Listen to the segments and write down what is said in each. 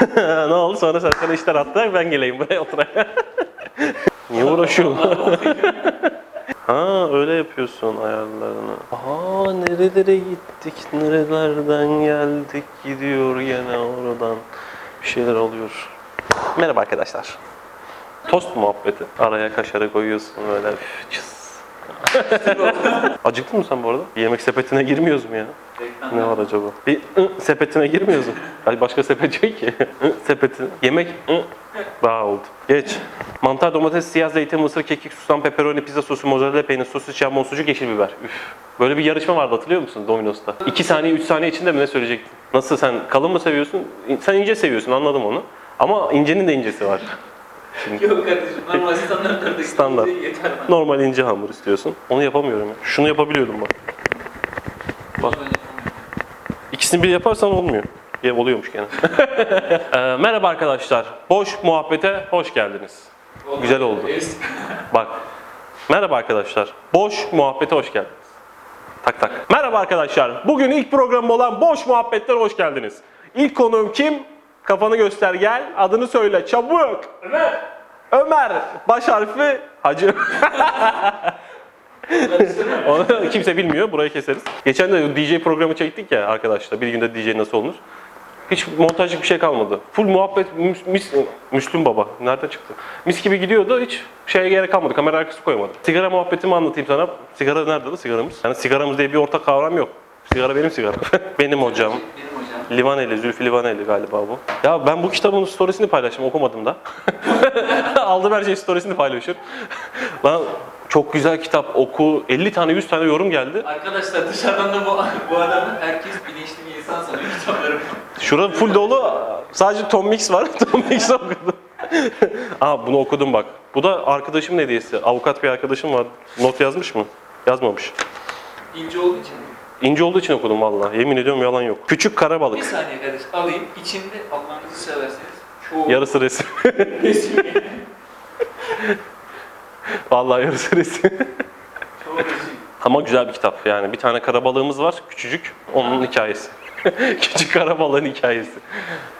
ne oldu? Sonra sen sana işler attı. Ben geleyim buraya oturayım. Niye uğraşıyorsun? ha öyle yapıyorsun ayarlarını. Aa nerelere gittik, nerelerden geldik, gidiyor gene oradan. Bir şeyler oluyor. Merhaba arkadaşlar. Tost muhabbeti. Araya kaşarı koyuyorsun böyle. üf. Acıktın mı sen bu arada? Bir yemek sepetine girmiyoruz mu ya? Ne var acaba? Bir ı, sepetine girmiyoruz mu? Ay başka sepet yok ki. I, sepetine. Yemek ı, daha oldu. Geç. Mantar, domates, siyah zeytin, mısır, kekik, susam, pepperoni, pizza sosu, mozzarella peynir, sosis, jambon, sucuk, yeşil biber. Üf. Böyle bir yarışma vardı hatırlıyor musun Domino's'ta? 2 saniye, 3 saniye içinde mi ne söyleyecektin? Nasıl sen kalın mı seviyorsun? Sen ince seviyorsun anladım onu. Ama incenin de incesi var. Yok kardeşim normal standartlardaki Standart. yeter bana. Normal ince hamur istiyorsun. Onu yapamıyorum ya. Şunu yapabiliyordum bak. Bak. İkisini bir yaparsan olmuyor. Ya oluyormuş gene. Ee, merhaba arkadaşlar. Boş muhabbete hoş geldiniz. Güzel oldu. Es- Bak. Merhaba arkadaşlar. Boş muhabbete hoş geldiniz. Tak tak. Merhaba arkadaşlar. Bugün ilk programım olan Boş Muhabbetler hoş geldiniz. İlk konuğum kim? Kafanı göster gel. Adını söyle çabuk. Ömer. Ömer. Baş harfi Hacı. Onu kimse bilmiyor. Burayı keseriz. Geçen de DJ programı çektik ya arkadaşlar. Bir günde DJ nasıl olunur? Hiç montajlık bir şey kalmadı. Full muhabbet mis, mis, Müslüm Baba. Nereden çıktı? Mis gibi gidiyordu. Hiç şeye gerek kalmadı. Kamera arkası koymadım. Sigara muhabbetimi anlatayım sana. Sigara nerede de sigaramız? Yani sigaramız diye bir ortak kavram yok. Sigara benim sigaram. benim hocam. Benim hocam. Livaneli, Zülfü Livaneli galiba bu. Ya ben bu kitabın storiesini paylaştım, okumadım da. Aldım her şey storiesini paylaşır. Lan çok güzel kitap, oku. 50 tane, 100 tane yorum geldi. Arkadaşlar dışarıdan da bu, bu adamı herkes bilinçli bir insan sanıyor kitaplarım. Şura full dolu. Sadece Tom Mix var. Tom Mix okudum. Aa bunu okudum bak. Bu da arkadaşımın hediyesi. Avukat bir arkadaşım var. Not yazmış mı? Yazmamış. İnce olduğu için. İnce olduğu için okudum vallahi. Yemin ediyorum yalan yok. Küçük kara Bir saniye kardeş alayım. İçinde Allah'ınızı severseniz çoğu Yarısı resim. resim. vallahi yarısı resim. çoğu resim. Ama güzel bir kitap yani. Bir tane karabalığımız var küçücük. Onun hikayesi. Küçük karabalığın hikayesi.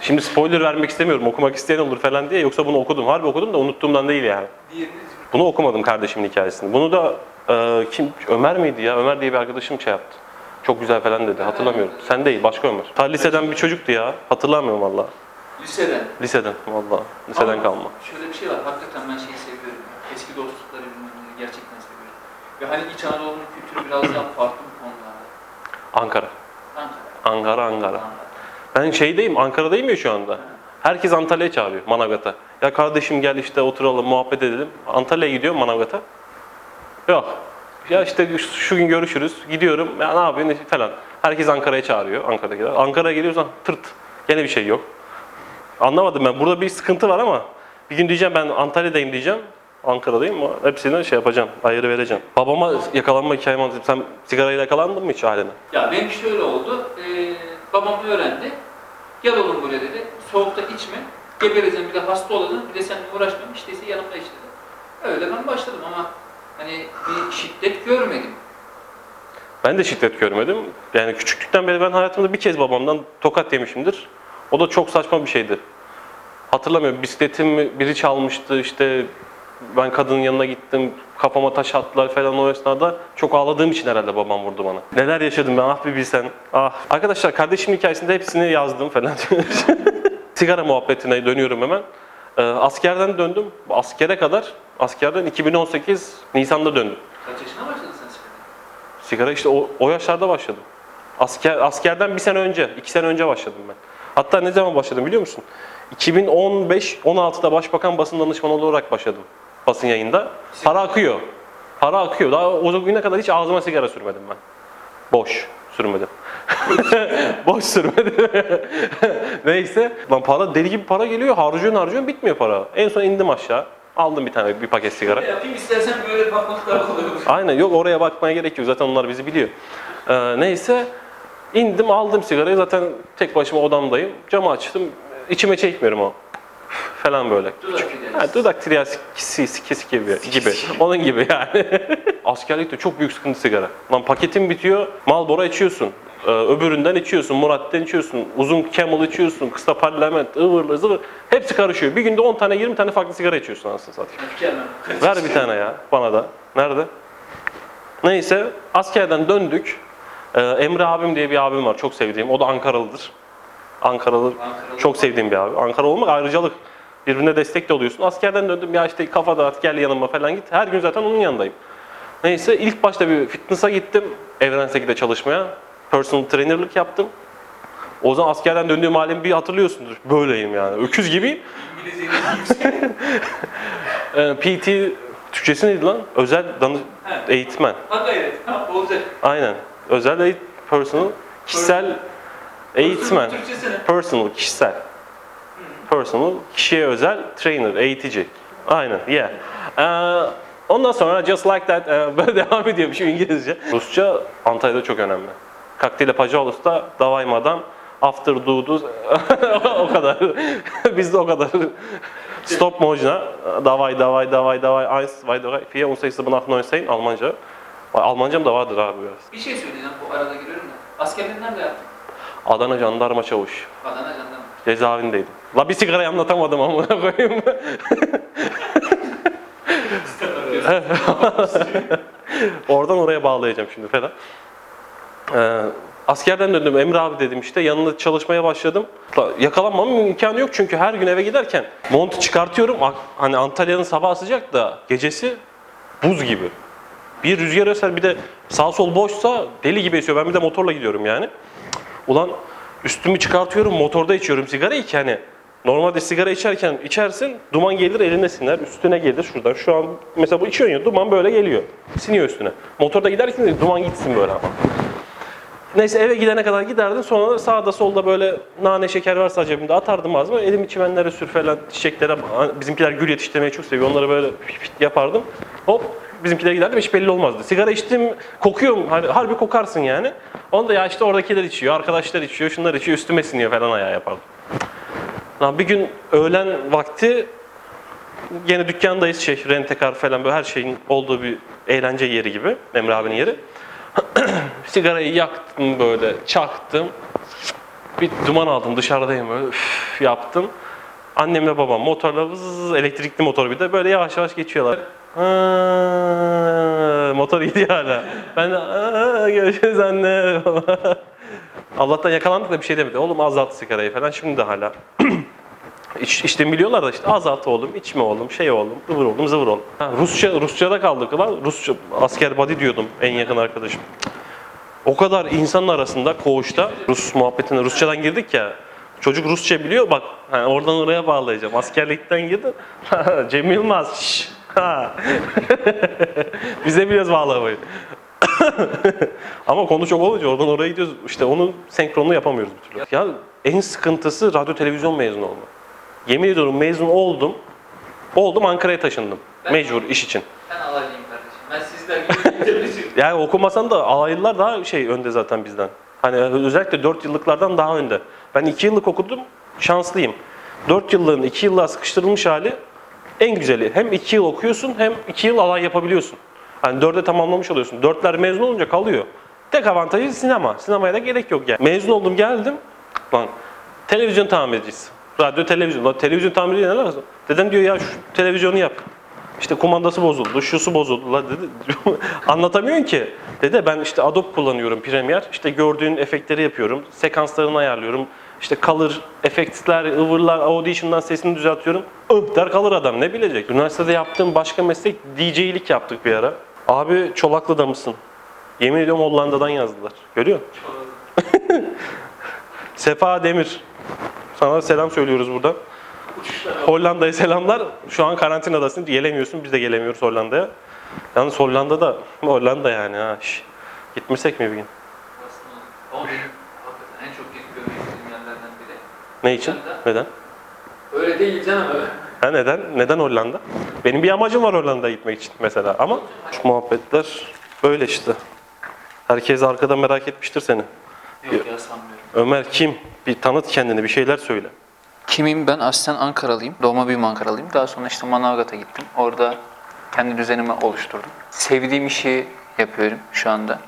Şimdi spoiler vermek istemiyorum. Okumak isteyen olur falan diye. Yoksa bunu okudum. Harbi okudum da unuttuğumdan değil yani. Bunu okumadım kardeşimin hikayesini. Bunu da e, kim Ömer miydi ya? Ömer diye bir arkadaşım şey yaptı. Çok güzel falan dedi. Hatırlamıyorum. Sen değil, başka Ömer. Ta liseden bir çocuktu ya. Hatırlamıyorum valla. liseden. Liseden valla. Liseden Ama kalma. Şöyle bir şey var. Hakikaten ben şeyi seviyorum. Eski dostlukları gerçekten seviyorum. Ve hani İç Anadolu'nun kültürü biraz daha farklı bu konularda. Ankara. Ankara. Ankara, Ankara. Ben şeydeyim, Ankara'dayım ya şu anda. Herkes Antalya'ya çağırıyor, Manavgat'a. Ya kardeşim gel işte oturalım, muhabbet edelim. Antalya'ya gidiyorum Manavgat'a. Yok. Ya işte şu- gün görüşürüz, gidiyorum. Ya ne yapıyorsun falan. Herkes Ankara'ya çağırıyor, Ankara'dakiler. Ankara'ya geliyorsan tırt. Gene bir şey yok. Anlamadım ben. Burada bir sıkıntı var ama bir gün diyeceğim ben Antalya'dayım diyeceğim. Ankara'dayım ama hepsine şey yapacağım, ayrı vereceğim. Babama yakalanma hikayemi anlatayım. Sen sigarayla yakalandın mı hiç haline? Ya benim şöyle oldu. Ee, babam öğrendi. Gel oğlum buraya dedi. Soğukta içme. Gebereceğim bir de hasta olalım. Bir de seninle uğraşmam. İşteyse yanımda iç dedi. Öyle ben başladım ama hani bir şiddet görmedim. Ben de şiddet görmedim. Yani küçüklükten beri ben hayatımda bir kez babamdan tokat yemişimdir. O da çok saçma bir şeydi. Hatırlamıyorum bisikletimi biri çalmıştı işte ben kadının yanına gittim kafama taş attılar falan o esnada çok ağladığım için herhalde babam vurdu bana. Neler yaşadım ben ah bir bilsen. Ah. Arkadaşlar kardeşimin hikayesinde hepsini yazdım falan. Sigara muhabbetine dönüyorum hemen. Ee, askerden döndüm. Askere kadar askerden 2018 Nisan'da döndüm. Kaç yaşına başladın sen sigara? Sigara işte o, o yaşlarda başladım. Asker, askerden bir sene önce, iki sene önce başladım ben. Hatta ne zaman başladım biliyor musun? 2015-16'da Başbakan Basın Danışmanı olarak başladım basın yayında. Para akıyor. Para akıyor. Daha o güne kadar hiç ağzıma sigara sürmedim ben. Boş sürmedim. Boş sürmedim. Neyse. Lan para deli gibi para geliyor. Harcıyorsun harcıyorsun bitmiyor para. En son indim aşağı. Aldım bir tane bir paket sigara. Yapayım istersen böyle bakmak kolay olur. Aynen yok oraya bakmaya gerek yok. Zaten onlar bizi biliyor. Ee, neyse indim aldım sigarayı. Zaten tek başıma odamdayım. Camı açtım. İçime çekmiyorum o. falan böyle. Dudak. Ha, dudak tiryakisi gibi, gibi. Onun gibi yani. Askerlikte çok büyük sıkıntı sigara. Lan paketin bitiyor, Marlboro içiyorsun. Ee, öbüründen içiyorsun, Murat'tan içiyorsun, uzun Camel içiyorsun, kısa parlament, ıvırlı zıvır. Hepsi karışıyor. Bir günde 10 tane 20 tane farklı sigara içiyorsun anasını satayım. Ver bir tane ya bana da. Nerede? Neyse askerden döndük. Ee, Emre abim diye bir abim var çok sevdiğim. O da Ankaralıdır. Ankaralı Ankaralı. çok sevdiğim bir abi. Ankara olmak ayrıcalık. Birbirine destek de oluyorsun. Askerden döndüm ya işte kafa dağıt gel yanıma falan git. Her gün zaten onun yanındayım. Neyse ilk başta bir fitness'a gittim. Evrenseki'de çalışmaya. Personal trainerlık yaptım. O zaman askerden döndüğüm halimi bir hatırlıyorsundur. Böyleyim yani. Öküz gibi. İngilizceyi yüksek. Ee, PT Türkçesi neydi lan? Özel danı He. eğitmen. Ha gayret. Ha olacak. Aynen. Özel eğit personal kişisel eğitmen. Türkçesi ne? Personal kişisel. Personal kişiye özel trainer, eğitici. Aynen. Yeah. Ee, ondan sonra just like that e, böyle devam ediyor bir şey İngilizce. Rusça Antalya'da çok önemli. Kaktile Pajalus'ta davay madam after dudu o kadar. Biz de o kadar. Stop možna. Davay davay davay davay eins zwei drei vier und sechs sieben acht neun zehn Almanca. Almancam da vardır abi biraz. Bir şey söyleyeceğim bu arada giriyorum da. Askerliğini nerede yaptın? Adana jandarma çavuş. Adana jandarma. Cezaevindeydim. La bir sigarayı anlatamadım amına koyayım. Oradan oraya bağlayacağım şimdi Feda. Ee, askerden döndüm Emre abi dedim işte yanında çalışmaya başladım. La, Yakalanmamın imkanı yok çünkü her gün eve giderken montu çıkartıyorum. Hani Antalya'nın sabahı sıcak da gecesi buz gibi. Bir rüzgar eser bir de sağ sol boşsa deli gibi esiyor. Ben bir de motorla gidiyorum yani. Ulan üstümü çıkartıyorum motorda içiyorum sigarayı ki hani normalde sigara içerken içersin duman gelir eline siner üstüne gelir şuradan şu an mesela bu içiyorsun ya duman böyle geliyor siniyor üstüne motorda giderken de duman gitsin böyle ama neyse eve gidene kadar giderdim sonra da sağda solda böyle nane şeker varsa cebimde atardım ağzıma elimi çimenlere sür falan çiçeklere bizimkiler gül yetiştirmeyi çok seviyor onları böyle yapardım hop bizimkiler giderdim hiç belli olmazdı. Sigara içtim, kokuyorum, har- harbi kokarsın yani. Onu da ya işte oradakiler içiyor, arkadaşlar içiyor, şunlar içiyor, üstüme siniyor falan ayağı yapardım. Lan bir gün öğlen vakti gene dükkandayız şey, rentekar falan böyle her şeyin olduğu bir eğlence yeri gibi, Emre abinin yeri. Sigarayı yaktım böyle, çaktım. Bir duman aldım, dışarıdayım böyle, üf, yaptım. Annemle babam motorla vız, elektrikli motor bir de böyle yavaş yavaş geçiyorlar. Ha, motor gidiyor hala. Ben de "Aa, görüşürüz anne. Allah'tan yakalandık da bir şey demedi. Oğlum azalt sigarayı falan şimdi de hala. İç, işte biliyorlar da işte azalt oğlum, içme oğlum, şey oğlum, ıvır oğlum, zıvır oğlum. Ha, Rusça, Rusça'da kaldık lan. Rusça, asker body diyordum en yakın arkadaşım. O kadar insanın arasında koğuşta Rus muhabbetine Rusçadan girdik ya. Çocuk Rusça biliyor bak hani oradan oraya bağlayacağım. Askerlikten girdi. Cem Yılmaz. şş, ha. Biz de biliyoruz bağlamayı. Ama konu çok olunca oradan oraya gidiyoruz. İşte onun senkronunu yapamıyoruz bir türlü. Ya en sıkıntısı radyo televizyon mezunu olma. Yemin ediyorum mezun oldum. Oldum Ankara'ya taşındım. Ben- Mecbur iş için. Ben alaylıyım kardeşim. Ben çalışıyorum. Yani okumasan da alaylılar daha şey önde zaten bizden. Hani özellikle 4 yıllıklardan daha önde. Ben 2 yıllık okudum, şanslıyım. 4 yıllığın 2 yıllığa sıkıştırılmış hali en güzeli. Hem 2 yıl okuyorsun hem 2 yıl alay yapabiliyorsun. Hani 4'e tamamlamış oluyorsun. 4'ler mezun olunca kalıyor. Tek avantajı sinema. Sinemaya da gerek yok yani. Mezun oldum geldim. Lan televizyon tamircisi. Radyo televizyon. Lan televizyon tamircisi ne lazım? Dedem diyor ya şu televizyonu yap. İşte kumandası bozuldu, şusu bozuldu. La dedi. Anlatamıyorsun ki. Dede ben işte Adobe kullanıyorum Premiere. İşte gördüğün efektleri yapıyorum. Sekanslarını ayarlıyorum. İşte color, efektler, ıvırlar, audition'dan sesini düzeltiyorum. Ih der kalır adam ne bilecek. Üniversitede yaptığım başka meslek DJ'lik yaptık bir ara. Abi Çolaklı'da mısın? Yemin ediyorum Hollanda'dan yazdılar. Görüyor musun? Sefa Demir. Sana selam söylüyoruz buradan. Hollanda'ya selamlar. Şu an karantinadasın. Gelemiyorsun. Biz de gelemiyoruz Hollanda'ya. Yalnız Hollanda'da Hollanda yani ha. şş. Gitmesek mi bir gün? Aslında Ama benim hakikaten en çok gidip görmek istediğim yerlerden biri. Ne için? Hollanda. Neden? Öyle değil canım öyle. Ha neden? Neden Hollanda? Benim bir amacım var Hollanda'ya gitmek için mesela ama şu muhabbetler böyle işte. Herkes arkada merak etmiştir seni. Yok ya sanmıyorum. Ömer kim? Bir tanıt kendini, bir şeyler söyle. Kimim ben? Aslen Ankaralıyım. Doğma büyüme Ankaralıyım. Daha sonra işte Manavgat'a gittim. Orada kendi düzenimi oluşturdum. Sevdiğim işi yapıyorum şu anda.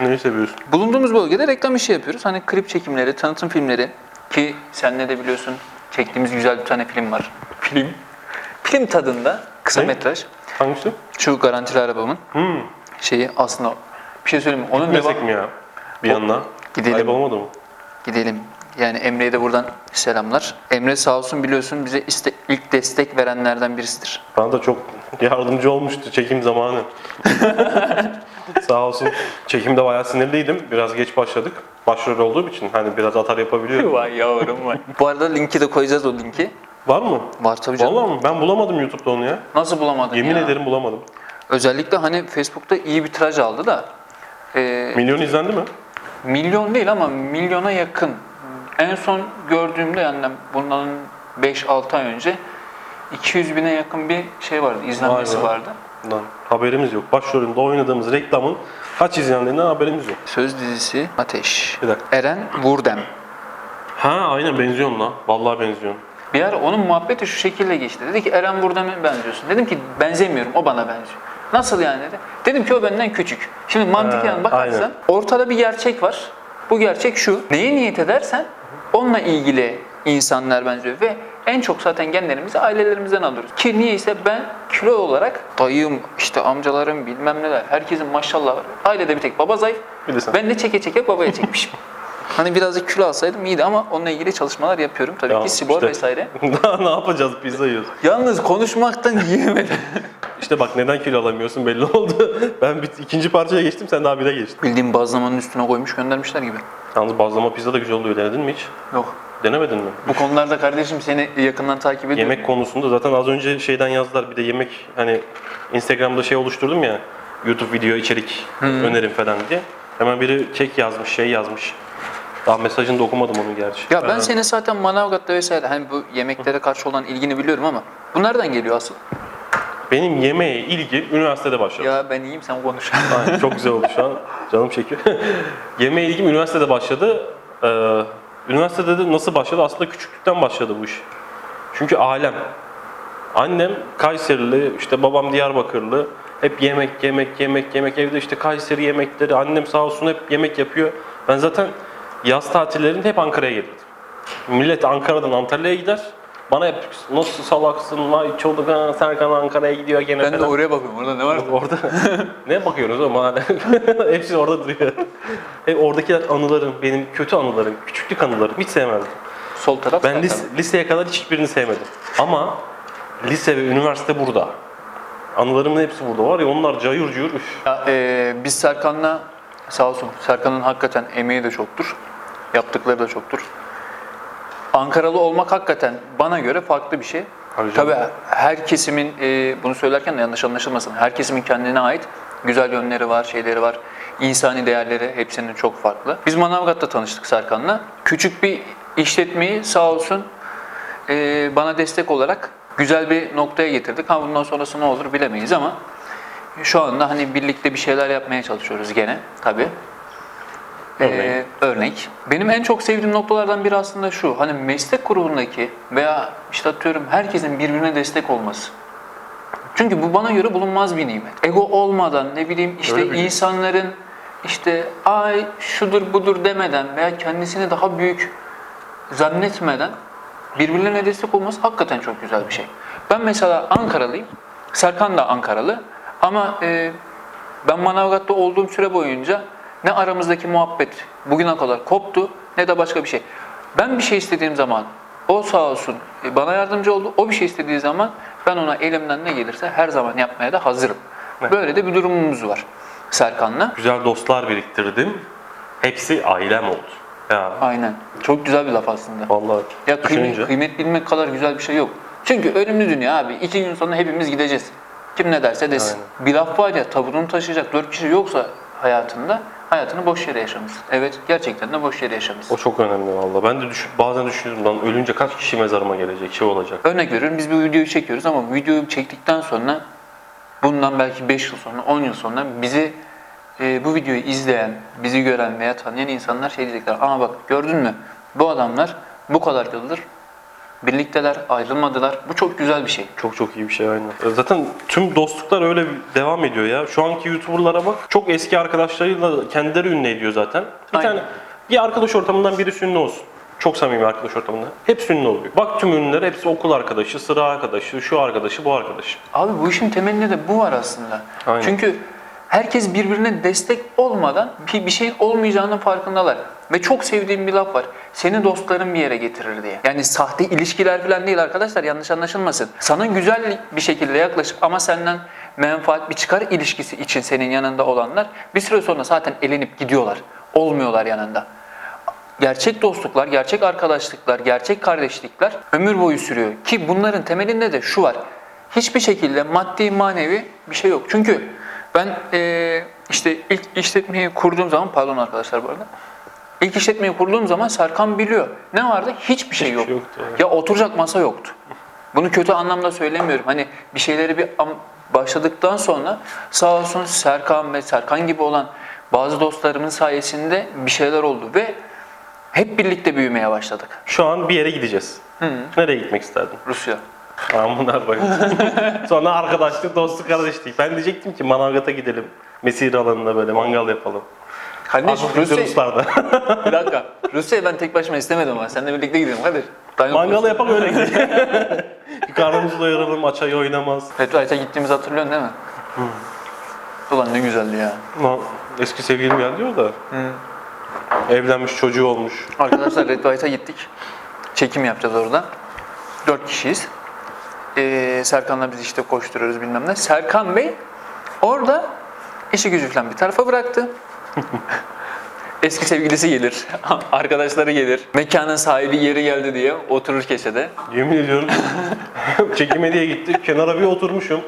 Neyi seviyorsun? Bulunduğumuz bölgede reklam işi yapıyoruz. Hani klip çekimleri, tanıtım filmleri ki senle de biliyorsun çektiğimiz güzel bir tane film var. Film. Film tadında kısa Ne? metraj. Hangisi? Şu garantili arabamın Hmm. şeyi aslında bir şey söyleyeyim mi? Onun Gitmesek devam... mi ya? Bir yandan. Gidelim. Ayıp olmadı mı? Gidelim. Yani Emre'ye de buradan selamlar. Emre sağ olsun biliyorsun bize iste- ilk destek verenlerden birisidir. Bana da çok yardımcı olmuştu çekim zamanı. Sağ olsun. Çekimde bayağı sinirliydim. Biraz geç başladık. Başrol olduğum için hani biraz atar yapabiliyorum. Vay yavrum vay. Bu arada linki de koyacağız o linki. Var mı? Var tabii canım. Vallahi mi? Ben bulamadım YouTube'da onu ya. Nasıl bulamadın Yemin ya? ederim bulamadım. Özellikle hani Facebook'ta iyi bir tiraj aldı da. e, Milyon izlendi mi? milyon değil ama milyona yakın. En son gördüğümde yani bundan 5-6 ay önce 200 bine yakın bir şey vardı, izlenmesi vardı. Lan haberimiz yok. Başrolünde oynadığımız reklamın kaç izlendiğinden haberimiz yok. Söz dizisi Ateş. Bir dakika. Eren Vurdem. Ha aynen benziyorsun lan. Vallahi benziyorsun. Bir ara onun muhabbeti şu şekilde geçti. Dedi ki Eren Vurdem'e benziyorsun. Dedim ki benzemiyorum, o bana benziyor. Nasıl yani dedi. Dedim ki o benden küçük. Şimdi mantıken Ha, bakarsan aynen. ortada bir gerçek var. Bu gerçek şu. Neye niyet edersen onunla ilgili insanlar benziyor ve en çok zaten genlerimizi ailelerimizden alıyoruz. Ki niyeyse ben kilo olarak dayım, işte amcalarım bilmem neler herkesin maşallah var. Ailede bir tek baba zayıf. Bir de sen. Ben de çeke çeke babaya çekmişim. hani birazcık kilo alsaydım iyiydi ama onunla ilgili çalışmalar yapıyorum. Tabii Ya ki spor işte. vesaire. Daha ne yapacağız? Pizza yiyoruz. Yalnız konuşmaktan yiyemedim. İşte bak neden kilo alamıyorsun belli oldu. Ben bir, ikinci parçaya geçtim sen daha bire geçtin. Bildiğim bazlamanın üstüne koymuş göndermişler gibi. Yalnız bazlama pizza da güzel oluyor. Denedin mi hiç? Yok. Denemedin mi? Bu konularda kardeşim seni yakından takip ediyorum. Yemek konusunda zaten az önce şeyden yazdılar. Bir de yemek hani Instagram'da şey oluşturdum ya. YouTube video içerik önerim falan diye. Hemen biri kek yazmış, şey yazmış. Daha mesajını da okumadım onun gerçi. Ya ben Ee, senin zaten Manavgat'ta vesaire hani bu yemeklere karşı olan ilgini biliyorum ama bu nereden geliyor asıl? Benim yemeğe ilgi üniversitede başladı. Ya ben iyiyim sen konuş. Aynen, çok güzel oldu şu an. Canım çekiyor. Yemeğe ilgim üniversitede başladı. Ee, üniversitede de nasıl başladı? Aslında küçüklükten başladı bu iş. Çünkü alem. Annem Kayserili, işte babam Diyarbakırlı. Hep yemek, yemek, yemek, yemek. Evde işte Kayseri yemekleri. Annem sağ olsun hep yemek yapıyor. Ben zaten yaz tatillerinde hep Ankara'ya gelirdim. Millet Ankara'dan Antalya'ya gider. Bana hep nasıl salaksın, vay çoluk ha, Serkan Ankara'ya gidiyor gene ben de falan. oraya bakıyorum orada ne var? Orada ne bakıyorsunuz oğlum hala? Hepsi orada duruyor. Hep oradakiler anılarım, benim kötü anılarım, küçüklük anılarım. Hiç sevmezdim. Sol taraf Ben sağ lis- taraf. liseye kadar hiçbirini sevmedim. Ama lise ve üniversite burada. Anılarımın hepsi burada var ya onlar cayır cayır üf. Ya, e, biz Serkan'la sağ olsun Serkan'ın hakikaten emeği de çoktur. Yaptıkları da çoktur. Ankaralı olmak hakikaten bana göre farklı bir şey. Tabii. Tabii her kesimin, e, bunu söylerken de yanlış anlaşılmasın, her kesimin kendine ait güzel yönleri var, şeyleri var. insani değerleri hepsinin çok farklı. Biz Manavgat'ta tanıştık Serkan'la. Küçük bir işletmeyi sağ olsun e, bana destek olarak güzel bir noktaya getirdik. Ha bundan sonrası ne olur bilemeyiz ama şu anda hani birlikte bir şeyler yapmaya çalışıyoruz gene tabii. Örneğin? Ee, örnek. Benim en çok sevdiğim noktalardan biri aslında şu. Hani meslek grubundaki veya işte atıyorum herkesin birbirine destek olması. Çünkü bu bana göre bulunmaz bir nimet. Ego olmadan ne bileyim işte Öyle insanların işte ay şudur budur demeden veya kendisini daha büyük zannetmeden birbirlerine destek olması hakikaten çok güzel bir şey. Ben mesela Ankaralıyım. Serkan da Ankaralı. Ama e, ben Manavgat'ta olduğum süre boyunca ne aramızdaki muhabbet bugüne kadar koptu ne de başka bir şey. Ben bir şey istediğim zaman o sağ olsun e, bana yardımcı oldu. O bir şey istediği zaman ben ona elimden ne gelirse her zaman yapmaya da hazırım. Evet. Böyle de bir durumumuz var Serkan'la. Güzel dostlar biriktirdim. Hepsi ailem oldu. Ya Aynen. Çok güzel bir laf aslında. vallahi Ya kıymet, düşününce kıymet bilmek kadar güzel bir şey yok. Çünkü ölümlü dünya abi. İki gün sonra hepimiz gideceğiz. Kim ne derse desin. Bir laf var ya taburunu taşıyacak dört kişi yoksa hayatında hayatını boş yere yaşamışsın. Evet gerçekten de boş yere yaşamışsın. o çok önemli vallahi. Ben de düşün, bazen düşünüyorum lan ölünce kaç kişi mezarıma gelecek, şey olacak. Örnek veriyorum biz bir videoyu çekiyoruz ama videoyu çektikten sonra bundan belki 5 yıl sonra 10 yıl sonra bizi e, bu videoyu izleyen, bizi gören veya tanıyan insanlar şey diyecekler. Ama bak gördün mü bu adamlar bu kadar yıldır Birlikteler, ayrılmadılar. Bu çok güzel bir şey. Çok çok iyi bir şey aynen. Zaten tüm dostluklar öyle devam ediyor ya. Şu anki YouTuber'lara bak. Çok eski arkadaşlarıyla kendileri ünlü ediyor zaten. Bir Aynen. tane bir arkadaş ortamından biri ünlü olsun. Çok samimi arkadaş ortamında. Hepsi ünlü oluyor. Bak tüm ünlüler hepsi okul arkadaşı, sıra arkadaşı, şu arkadaşı, bu arkadaşı. Abi bu işin temelinde de bu var aslında. Aynen. Çünkü herkes birbirine destek olmadan bir, bir şeyin olmayacağının farkındalar. Ve çok sevdiğim bir laf var. Seni dostların bir yere getirir diye. Yani sahte ilişkiler falan değil arkadaşlar yanlış anlaşılmasın. Sana güzel bir şekilde yaklaşıp ama senden menfaat bir çıkar ilişkisi için senin yanında olanlar bir süre sonra zaten elenip gidiyorlar. Olmuyorlar yanında. Gerçek dostluklar, gerçek arkadaşlıklar, gerçek kardeşlikler ömür boyu sürüyor. Ki bunların temelinde de şu var. Hiçbir şekilde maddi manevi bir şey yok. Çünkü ben eee, işte ilk işletmeyi kurduğum zaman, pardon arkadaşlar bu arada. İlk işletmeyi kurduğum zaman Serkan biliyor. Ne vardı? Hiçbir şey Hiçbir yok. şey yoktu, evet. Ya oturacak masa yoktu. Bunu kötü anlamda söylemiyorum. Hani bir şeyleri bir başladıktan sonra sağ olsun Serkan ve Serkan gibi olan bazı dostlarımın sayesinde bir şeyler oldu ve hep birlikte büyümeye başladık. Şu an bir yere gideceğiz. Nereye gitmek isterdin? Rusya. Amına koyayım. Sonra arkadaşlık, dostluk, kardeşlik. Ben diyecektim ki Manavgat'a gidelim. Mesire alanında böyle mangal yapalım. Kardeş Rusya... Rusya, Ruslarda. bir dakika. Rusya'ya ben tek başıma istemedim ama seninle birlikte gidelim hadi. Dayan- Mangalı yapalım öyle gidelim. karnımızı doyuralım, açayı oynamaz. Petrol'e gittiğimizi hatırlıyorsun değil mi? Ulan ne güzeldi ya. Lan eski sevgilim geldi diyor da. Evlenmiş, çocuğu olmuş. Arkadaşlar Red White'a gittik. Çekim yapacağız orada. Dört kişiyiz. Ee, Serkan'la biz işte koşturuyoruz bilmem ne. Serkan Bey orada işi gücü falan bir tarafa bıraktı. Eski sevgilisi gelir, arkadaşları gelir. Mekanın sahibi yeri geldi diye oturur köşede. Yemin ediyorum çekime diye gittik. Kenara bir oturmuşum.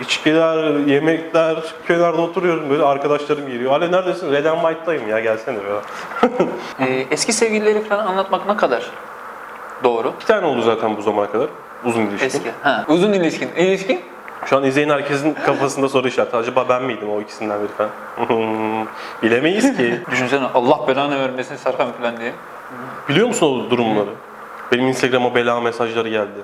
İçkiler, yemekler, kenarda oturuyorum böyle arkadaşlarım geliyor. Ale neredesin? Red and White'dayım ya gelsene ya. Ee, eski sevgilileri falan anlatmak ne kadar doğru? İki tane oldu zaten bu zamana kadar. Uzun ilişki. Eski. Ha, uzun ilişkin. İlişkin? Şu an izleyen herkesin kafasında soru işareti. Acaba ben miydim o ikisinden biri falan? Bilemeyiz ki. Düşünsene Allah belanı vermesin Serkan falan diye. Biliyor musun o durumları? Benim Instagram'a bela mesajları geldi.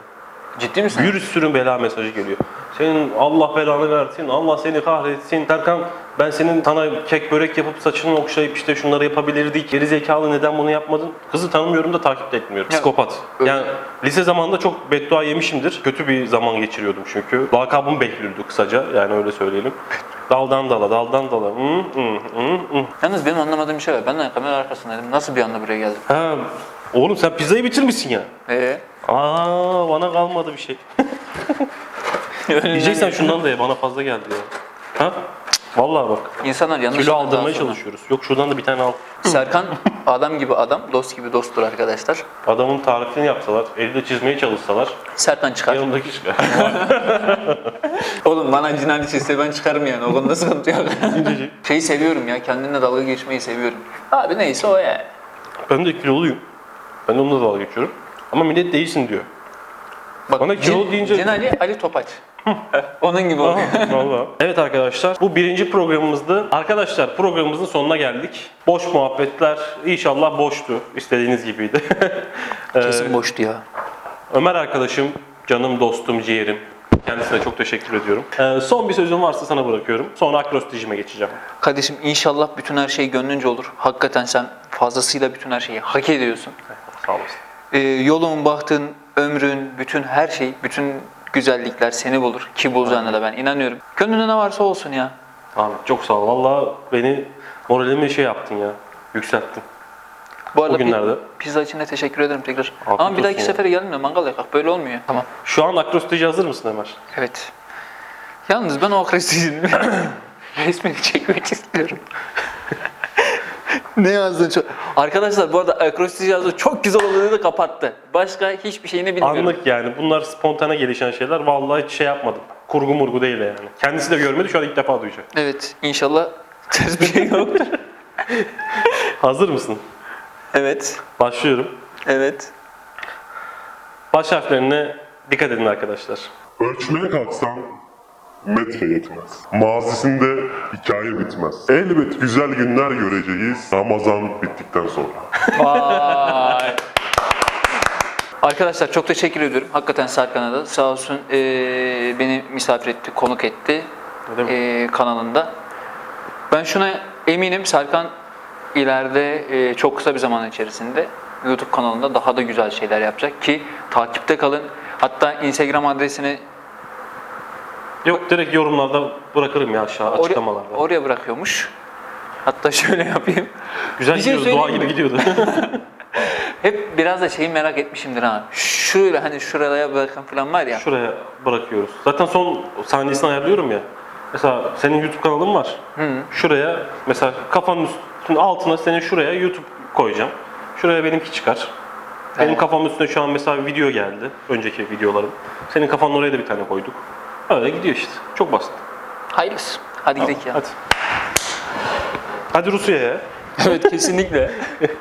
Ciddi misin? Bir sürü bela mesajı geliyor. Senin Allah belanı versin, Allah seni kahretsin. Serkan ben senin sana kek börek yapıp saçını okşayıp işte şunları yapabilirdik. Geri zekalı neden bunu yapmadın? Kızı tanımıyorum da takip de etmiyorum. Psikopat. öyle. Yani lise zamanında çok beddua yemişimdir. Kötü bir zaman geçiriyordum çünkü. Lakabım Behlül'dü kısaca yani öyle söyleyelim. Daldan dala, daldan dala. Hı, hı, hı, hı. Yalnız benim anlamadığım bir şey var. Ben de kamera arkasındaydım. Nasıl bir anda buraya geldim? Ha, oğlum sen pizzayı bitirmişsin ya. Ee? Aa bana kalmadı bir şey. Yiyeceksen şundan da ye bana fazla geldi ya. Ha? Vallahi bak. İnsanlar yanlış Kilo anladığı aldırmaya sonra- çalışıyoruz. Yok şuradan da bir tane al. Serkan adam gibi adam, dost gibi dosttur arkadaşlar. Adamın tarifini yapsalar, elde çizmeye çalışsalar Serkan çıkar. yanımdaki çıkar. Oğlum bana cinayet çizse ben çıkarım yani. O konuda sıkıntı yok. İncecik. Şeyi seviyorum ya. Kendimle dalga geçmeyi seviyorum. Abi neyse o ya. ben de kiloluyum. Ben onunla dalga geçiyorum. Ama millet değilsin diyor. Bak, Bana kilo Cin- deyince- Cinali Ali Topaç. Onun gibi oluyor. Aha, Vallahi. Evet arkadaşlar bu birinci programımızdı. Arkadaşlar programımızın sonuna geldik. Boş muhabbetler inşallah boştu. İstediğiniz gibiydi. Ee, Kesin boştu ya. Ömer arkadaşım, canım dostum, ciğerim. Kendisine çok teşekkür ediyorum. Ee, son bir sözüm varsa sana bırakıyorum. Sonra akrostijime geçeceğim. Kardeşim inşallah bütün her şey gönlünce olur. Hakikaten sen fazlasıyla bütün her şeyi hak ediyorsun. Sağ olasın. Ee, yolun, bahtın, ömrün, bütün her şey, bütün güzellikler seni bulur. Ki bulacağına da ben inanıyorum. Gönlünde ne varsa olsun ya. Abi çok sağ ol. Valla beni moralimi şey yaptın ya. Yükselttin. Bu arada O günlerde. pi- pizza için de teşekkür ederim tekrar. Afiyet Ama bir dahaki ya. sefere gelin de mangal yakak. Böyle olmuyor. Tamam. Şu an akrostiji hazır mısın Ömer? Evet. Yalnız ben o akrestijin resmini çekmek istiyorum. ne yazdın çok? Arkadaşlar bu arada akrostij yazdı çok güzel oldu dedi kapattı. Başka hiçbir şeyini bilmiyorum. Anlık yani. Bunlar spontane gelişen şeyler. Vallahi hiç şey yapmadım. Kurgu murgu değil yani. Kendisi de görmedi. Şu an ilk defa duyacak. Evet inşallah ters bir şey yoktur. Hazır mısın? evet. Başlıyorum. Evet. Baş harflerine dikkat edin arkadaşlar. Ölçmeye kalksan metre yetmez. Mazisinde hikaye bitmez. Elbet güzel günler göreceğiz Ramazan bittikten sonra. Vay. Arkadaşlar çok teşekkür ediyorum. Hakikaten Serkan'a da sağ olsun eee, beni misafir etti, konuk etti eee, kanalında. Ben şuna eminim Serkan ileride eee, çok kısa bir zaman içerisinde YouTube kanalında daha da güzel şeyler yapacak ki takipte kalın. Hatta Instagram adresini Yok direkt yorumlarda bırakırım ya aşağı oraya, açıklamalarda. oraya bırakıyormuş. Hatta şöyle yapayım. Güzel Bir şey gidiyordu, söyleyeyim gibi gidiyordu. Hep biraz da şeyi merak etmişimdir ha. Şöyle hani şuraya bırakın falan var ya. Şuraya bırakıyoruz. Zaten son saniyesini ayarlıyorum ya. Mesela senin YouTube kanalın var. Şuraya mesela kafanın üstünün altına senin şuraya YouTube koyacağım. Şuraya benimki çıkar. Benim Evet. kafamın üstüne şu an mesela video geldi. Önceki videolarım. Senin kafanın oraya da bir tane koyduk. Öyle gidiyor işte. Çok basit. Hayırlısı. Hadi gidelim ya. Hadi. Hadi Rusya'ya. Evet kesinlikle.